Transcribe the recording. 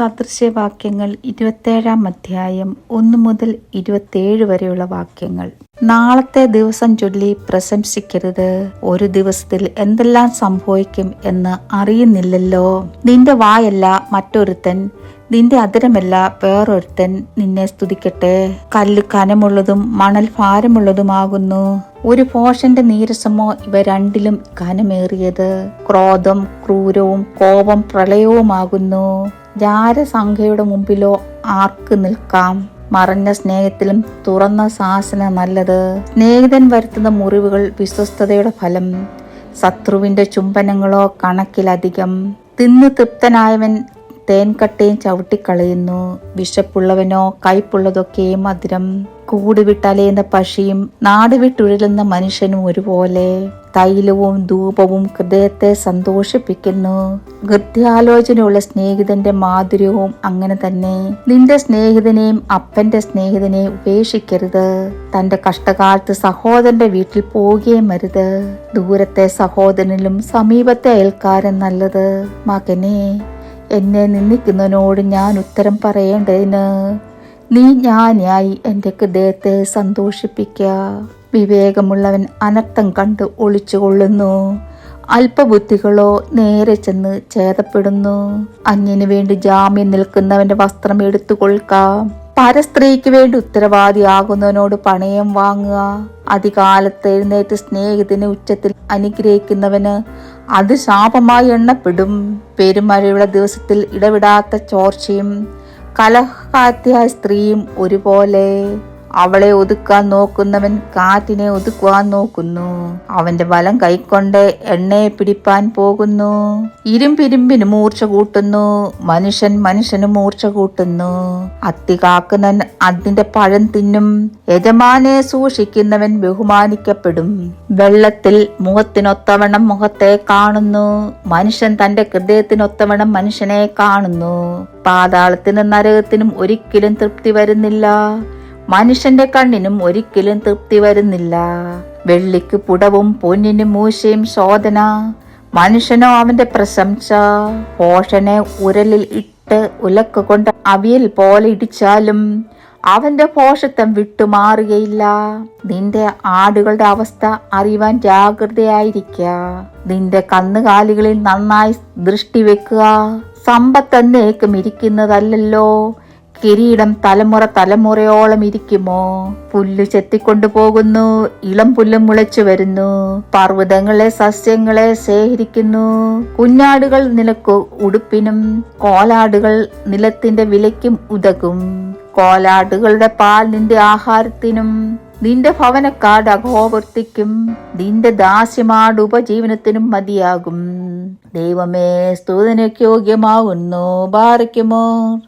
സദൃശ്യവാക്യങ്ങൾ ഇരുപത്തേഴാം അധ്യായം ഒന്നു മുതൽ ഇരുപത്തേഴ് വരെയുള്ള വാക്യങ്ങൾ. നാളത്തെ ദിവസം ചൊല്ലി പ്രശംസിക്കരുത്. ഒരു ദിവസത്തിൽ എന്തെല്ലാം സംഭവിക്കും എന്ന് അറിയുന്നില്ലല്ലോ. നിന്റെ വായല്ല മറ്റൊരുത്തൻ നിന്റെ അതിരമല്ല വേറൊരുത്തൻ നിന്നെ സ്തുതിക്കട്ടെ. കല്ല് കനമുള്ളതും മണൽ ഭാരമുള്ളതുമാകുന്നു. ഒരു പോഷന്റെ നീരസമോ ഇവ രണ്ടിലും കനമേറിയത് ക്രോധം ക്രൂരവും കോപം പ്രളയവുമാകുന്നു. ജാരസംഖ്യയുടെ മുമ്പിലോ ആർക്ക് നിൽക്കാം? മറഞ്ഞ സ്നേഹത്തിലും തുറന്ന സാസന നല്ലത്. സ്നേഹിതൻ വരുത്തുന്ന മുറിവുകൾ വിശ്വസ്തതയുടെ ഫലം. ശത്രുവിന്റെ ചുംബനങ്ങളോ കണക്കിലധികം. തിന്നു തൃപ്തനായവൻ തേൻകട്ടയും ചവിട്ടിക്കളയുന്നു. വിശപ്പുള്ളവനോ കയ്പുള്ളതൊക്കെ മധുരം. കൂട് വിട്ടലയുന്ന പക്ഷിയും നാട് വിട്ടുഴലുന്ന മനുഷ്യനും ഒരുപോലെ. തൈലവും ധൂപവും ഹൃദയത്തെ സന്തോഷിപ്പിക്കുന്നു. ഗൃദ്ധ്യാലോചനയുള്ള സ്നേഹിതന്റെ മാധുര്യവും അങ്ങനെ തന്നെ. നിന്റെ സ്നേഹിതനെയും അപ്പന്റെ സ്നേഹിതനെയും ഉപേക്ഷിക്കരുത്. തന്റെ കഷ്ടകാലത്ത് സഹോദരന്റെ വീട്ടിൽ പോവുകയും അരുത്. ദൂരത്തെ സഹോദരനിലും സമീപത്തെ അയൽക്കാരൻ നല്ലത്. മകനെ എന്നെ നിന്ദിക്കുന്നതിനോട് ഞാൻ ഉത്തരം പറയേണ്ടതിന്? നീ ഞാനായി എന്റെ ഹൃദയത്തെ സന്തോഷിപ്പിക്ക. വിവേകമുള്ളവൻ അനർത്ഥം കണ്ട് ഒളിച്ചുകൊള്ളുന്നു. അല്പബുദ്ധികളോ നേരെ ചെന്ന് ഛേദപ്പെടുന്നു. അന്യനു വേണ്ടി ജാമ്യം നിൽക്കുന്നവന്റെ വസ്ത്രം എടുത്തു എടുത്തുകൊള്ളുക. പരസ്ത്രീക്ക് വേണ്ടി ഉത്തരവാദിയാകുന്നവനോട് പണയം വാങ്ങുക. അധികാലത്ത് എഴുന്നേറ്റ് സ്നേഹത്തിന് ഉച്ചത്തിൽ അനുഗ്രഹിക്കുന്നവന് അത് ശാപമായി എണ്ണപ്പെടും. പെരുമഴയുടെ ദിവസത്തിൽ ഇടവിടാത്ത ചോർച്ചയും കലഹാത്യായ സ്ത്രീയും ഒരുപോലെ. അവളെ ഒതുക്കാൻ നോക്കുന്നവൻ കാറ്റിനെ ഒതുക്കുവാൻ നോക്കുന്നു. അവന്റെ വലം കൈക്കൊണ്ട് എണ്ണയെ പിടിപ്പാൻ പോകുന്നു. ഇരുമ്പിരുമ്പിന് മൂർച്ച കൂട്ടുന്നു. മനുഷ്യൻ മനുഷ്യന് മൂർച്ച കൂട്ടുന്നു. അത്തി കാക്കുന്നവൻ അതിന്റെ പഴം തിന്നും. യജമാനെ സൂക്ഷിക്കുന്നവൻ ബഹുമാനിക്കപ്പെടും. വെള്ളത്തിൽ മുഖത്തിനൊത്തവണ്ണം മുഖത്തെ കാണുന്നു. മനുഷ്യൻ തന്റെ ഹൃദയത്തിനൊത്തവണ്ണം മനുഷ്യനെ കാണുന്നു. പാതാളത്തിനും നരകത്തിനും ഒരിക്കലും തൃപ്തി വരുന്നില്ല. മനുഷ്യന്റെ കണ്ണിനും ഒരിക്കലും തൃപ്തി വരുന്നില്ല. വെള്ളിക്ക് പുടവും പൊന്നിന് മൂശയും ശോധന. മനുഷ്യനോ അവന്റെ പ്രശംസ. പോഷനെ ഉരലിൽ ഇട്ട് ഉലക്ക് കൊണ്ട് അവിയൽ പോലെ ഇടിച്ചാലും അവന്റെ പോഷത്വം വിട്ടുമാറുകയില്ല. നിന്റെ ആടുകളുടെ അവസ്ഥ അറിയുവാൻ ജാഗ്രതയായിരിക്ക. നിന്റെ കന്നുകാലികളിൽ നന്നായി ദൃഷ്ടി വെക്കുക. സമ്പത്ത് എന്നേക്കും ഇരിക്കുന്നതല്ലല്ലോ. കിരീടം തലമുറ തലമുറയോളം ഇരിക്കുമോ? പുല്ല് ചെത്തിക്കൊണ്ടു പോകുന്നു ഇളം പുല്ലും മുളച്ചു വരുന്നു പർവതങ്ങളെ സസ്യങ്ങളെ ശേഖരിക്കുന്നു കുഞ്ഞാടുകൾ നിനക്ക് ഉടുപ്പിനും കോലാടുകൾ നിലത്തിന്റെ വിലയ്ക്കും ഉതകും. കോലാടുകളുടെ പാൽ നിന്റെ ആഹാരത്തിനും നിന്റെ ഭവനക്കാട് അഘോവർത്തിക്കും നിന്റെ ദാസ്യമാട് ഉപജീവനത്തിനും മതിയാകും. ദൈവമേ സ്തുതനയ്ക്ക് യോഗ്യമാവുന്നു ബാറയ്ക്കുമോ